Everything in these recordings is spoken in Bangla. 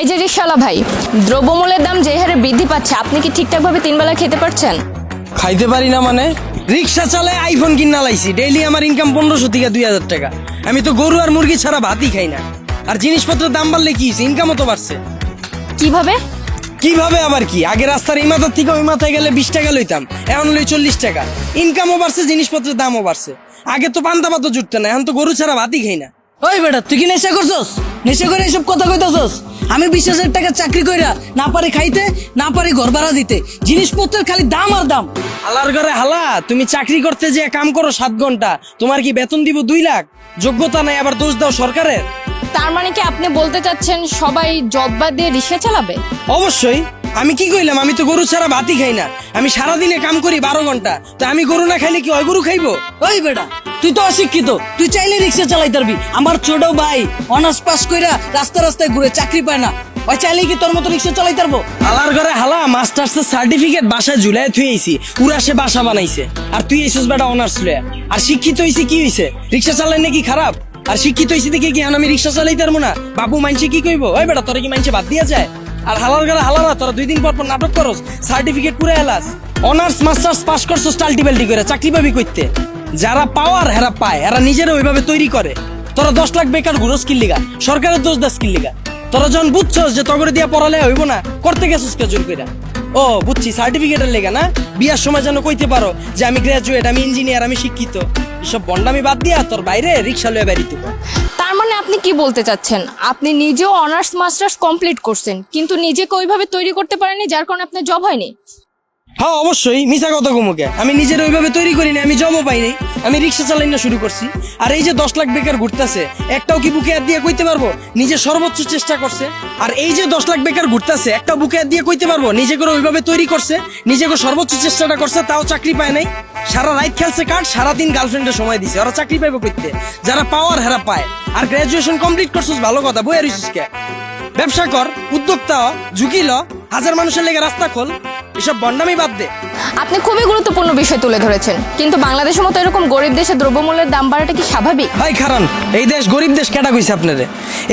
এই যে রিক্সাওয়ালা ভাই দ্রব্যমূল্যের দাম যে হারে বৃদ্ধি পাচ্ছে আপনি কি ঠিকঠাকভাবে তিন বেলা খেতে পারছেন? খাইতে পারি না মানে? রিক্সা চালায় আইফোন কিনা লাইছি ডেইলি আমার ইনকাম পনেরোশো থেকে দুই হাজার টাকা। আমি তো গরু আর মুরগি ছাড়া ভাতই খাই না। আর জিনিসপত্রের দাম বাড়লে কি হয়েছে? ইনকামও তো বাড়ছে। কীভাবে? কীভাবে আবার কি? আগে রাস্তার এই মাথার থেকে ওই মাথায় গেলে বিশ টাকা লইতাম এখন লই চল্লিশ টাকা। ইনকামও বাড়ছে জিনিসপত্রের দামও বাড়ছে। আগে তো পান্তা পাতো জুটতো না এখন তো গরু ছাড়া ভাতই খাই না। ওই বেটা তুই কি নেশা করছস? নেশা করে এসব কথা কইতাছস? আমি বিশ হাজার টাকা চাকরি কইরা না পারি খাইতে না পারি ঘর ভাড়া দিতে। জিনিসপত্রের খালি দাম আর দাম। হালার ঘরে হালা তুমি চাকরি করতে যে কাম করো সাত ঘণ্টা। তোমার কি বেতন দিব দুই লাখ? যোগ্যতা নাই আবার দোষ দাও সরকারের? তার মানে কি আপনি বলতে চাচ্ছেন সবাই জব বাদ দিয়ে রিক্সা চালাবে? অবশ্যই। আমি কি কইলাম? আমি তো গরু ছাড়া ভাতই খাই না। আমি সারাদিনে কাম করি বারো ঘণ্টা। তো আমি গরু না খাইলে কি ওই গরু খাইবো? ওই বেটা, তুই তো অশিক্ষিত। তুই চাইলে রিক্সা চালাই পারবি। আমার ছোট ভাই অনার্স পাস কইরা রাস্তা রাস্তায় ঘুরে চাকরি পায় না। ওই চাইলে কি তোর মতো রিক্সা চালাই পারব? হালার ঘরে হালা, মাস্টার্স সার্টিফিকেট বাসায় ঝুলাই থুই আইছি। পুরা সে বাসা বানাইছে। আর তুই এসেছিস বেটা অনার্স লয়ে আর শিক্ষিত হইছে কি হইছে? রিক্সা চালাই নাকি খারাপ? আর শিক্ষিত হইছে দেখে কি আমি রিক্সা চালাই পারব না? বাবু মানছে কি কইবো? ওই বেটা, তোরা কি মানছে বাদ দিয়া যায়? আর হালার ঘরে হালা না তোরা দুই দিন পর পর নাটক করস সার্টিফিকেট পুরো এলাস অনার্স মাস্টার্স পাস করছস টাল্টিবেল্টি করে, চাকরি পাবি কইতে। যারা পাওয়ার হেরা পায়, এরা নিজেরা ওইভাবে তৈরি করে। তোরা দশ লাখ বেকার ঘুরো স্কিল লিগা সরকারের দোষ দা স্কিল লিগা তোরা যখন বুঝছস যে তগরে দিয়া পড়ালে হইব না, করতে গেছিস কে কইরা? ও, বুঝছি সার্টিফিকেটের লেগা না? বিয়ার সময় যেন কইতে পারো যে আমি গ্রাজুয়েট আমি ইঞ্জিনিয়ার আমি শিক্ষিত। এসব বন্ডামি বাদ দিয়া তোর বাইরে রিক্সা লয়ে। তার মানে আপনি কি বলতে চাচ্ছেন? আপনি নিজেও অনার্স মাস্টার্স কমপ্লিট করছেন, কিন্তু নিজেকে ওইভাবে তৈরি করতে পারেননি যার কারণে আপনার জব হয়নি? হ্যাঁ অবশ্যই মিশা কথা কমুকে আমি নিজের ওইভাবে তৈরি করি না আমি জবও পাই নাই। আমি রিক্সা চালাই না শুরু করছি। আর এই যে দশ লাখ বেকার ঘুরতেছে, একটাও কি বুকে হাত দিয়ে কইতে পারব? নিজে সর্বোচ্চ চেষ্টা করছে। আর এই যে দশ লাখ বেকার ঘুরতেছে একটা বুকে হাত দিয়ে কইতে পারব? নিজে করে ওইভাবে তৈরি করছে, নিজে করে সর্বোচ্চ চেষ্টাটা করছে, তাও চাকরি পায় নাই। সারা রাইট খেলছে কার্ড সারাদিন গার্লফ্রেন্ডের সময় দিছে। ওরা চাকরি পাইবো কইতে। যারা পাওয়ার হেরা পায়। আর গ্রাজুয়েশন কমপ্লিট করছিস, ভালো কথা বই আর কে? ব্যবসা কর, উদ্যোক্তা ঝুঁকি ল, হাজার মানুষের লেগে রাস্তা খোল। এসব বন্ডামি বাদ দে। আপনি খুবই গুরুত্বপূর্ণ বিষয় তুলে ধরেছেন। কিন্তু বাংলাদেশের মতো এরকম গরিব দেশে দ্রব্যমূল্যের দাম বাড়াটা কি স্বাভাবিক? ভাই খারান এই দেশ গরিব দেশ কেটা কইছে আপনারে?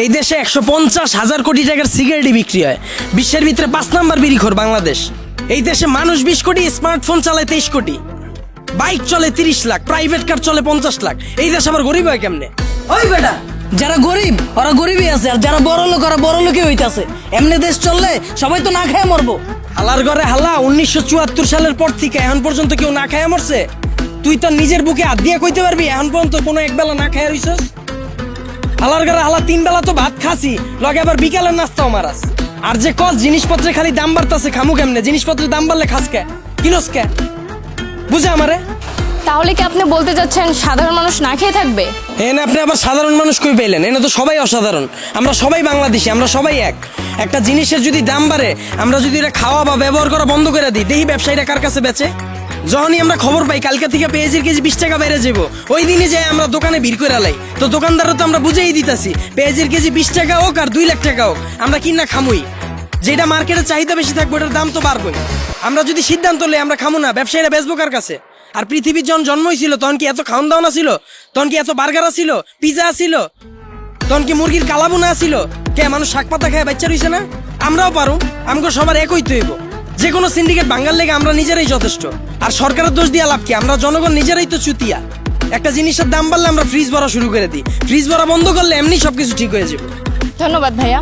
এই দেশে একশো পঞ্চাশ হাজার কোটি টাকার সিগারেটই বিক্রি হয়। বিশ্বের ভিতরে পাঁচ নাম্বার বিরিখোর বাংলাদেশ। এই দেশে মানুষ বিশ কোটি স্মার্টফোন চালায় তেইশ কোটি। বাইক চলে তিরিশ লাখ প্রাইভেট কার চলে পঞ্চাশ লাখ। এই দেশ আবার গরিব হয় কেমনে? ওই বেটা যারা গরিব ওরা গরিবই আছে আর যারা বড় লোক ওরা বড় লোকই হইতাছে। এমনি দেশ চললে সবাই তো না খেয়ে মরবো। হালার ঘরে হাল্লা উনিশশো চুয়াত্তর সালের পর থেকে এখন পর্যন্ত কেউ না খায় মরছে। তুই তো নিজের বুকে হাত দিয়ে কইতে পারবি, এখন পর্যন্ত কোনো এক বেলা না খায় রইছস? হালার ঘরে হালা তিন বেলা তো ভাত খাসি, লগে আবার বিকালের নাস্তাও মারাস। আর যে কস জিনিসপত্রে খালি দাম বাড়তাছে, খামু কেমনে? জিনিসপত্রের দাম বাড়লে খাস কে? কিনস কে? বুঝে আমারে? তাহলে কি আপনি বলতে চাচ্ছেন সাধারণ মানুষ না খেয়ে থাকবে? এনে আপনি আবার সাধারণ মানুষ কই পেলেন এনে তো সবাই অসাধারণ। আমরা সবাই বাংলাদেশি, আমরা সবাই এক। একটা জিনিসের যদি দাম বাড়ে, আমরা যদি এটা খাওয়া বা ব্যবহার করা বন্ধ করে দিই দেখি ব্যবসায়ীরা কার কাছে বেচে? যখনই আমরা খবর পাই, কালকে থেকে পেঁয়াজের কেজি বিশ টাকা বেড়ে যাব। ওই দিনে যাই আমরা দোকানে ভিড় করে লাই। তো দোকানদারও তো আমরা বুঝেই দিতাছি, পেঁয়াজের কেজি বিশ টাকা হোক আর দুই লাখ টাকা হোক, আমরা কিনা খামুই। যেটা মার্কেটে চাহিদা বেশি থাকবে, ওটার দাম তো বাড়বেই। আমরা যদি সিদ্ধান্ত লই, আমরা খামু না, ব্যবসায়ীরা বেচবো কার কাছে? আর পৃথিবীর যখন জন্ম হয়েছিল তখন কি এত খাওয়ান দাওয়ান ছিল তখন কি এত বার্গার ছিল পিজা ছিল তখন কি মুরগির কালাবুনা ছিল কে, মানুষ শাক পাতা খায় বাচ্চা রইছে না? আমরাও পারো আমাকে সবার একই তৈব। যে কোনো সিন্ডিকেট বাঙ্গাল লেগে আমরা নিজেরাই যথেষ্ট। আর সরকারের দোষ দিয়া লাভ কি? আমরা জনগণ নিজেরাই তো চুতিয়া। একটা জিনিসের দাম বাড়লে আমরা ফ্রিজ ভরা শুরু করে দিই। ফ্রিজ ভরা বন্ধ করলে এমনি সবকিছু ঠিক হয়ে যাবে। ধন্যবাদ ভাইয়া।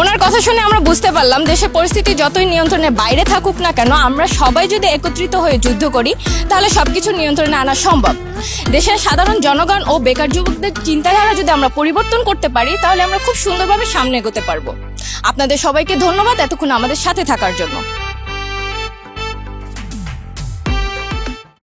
ওনার কথা শুনে আমরা বুঝতে পারলাম, দেশের পরিস্থিতি যতই নিয়ন্ত্রণে বাইরে থাকুক না কেন, আমরা সবাই যদি একত্রিত হয়ে যুদ্ধ করি, তাহলে সবকিছু নিয়ন্ত্রণে আনা সম্ভব। দেশের সাধারণ জনগণ ও বেকার যুবকদের চিন্তাধারা যদি আমরা পরিবর্তন করতে পারি, তাহলে আমরা খুব সুন্দরভাবে সামনে এগোতে পারব। আপনাদের সবাইকে ধন্যবাদ এতক্ষণ আমাদের সাথে থাকার জন্য।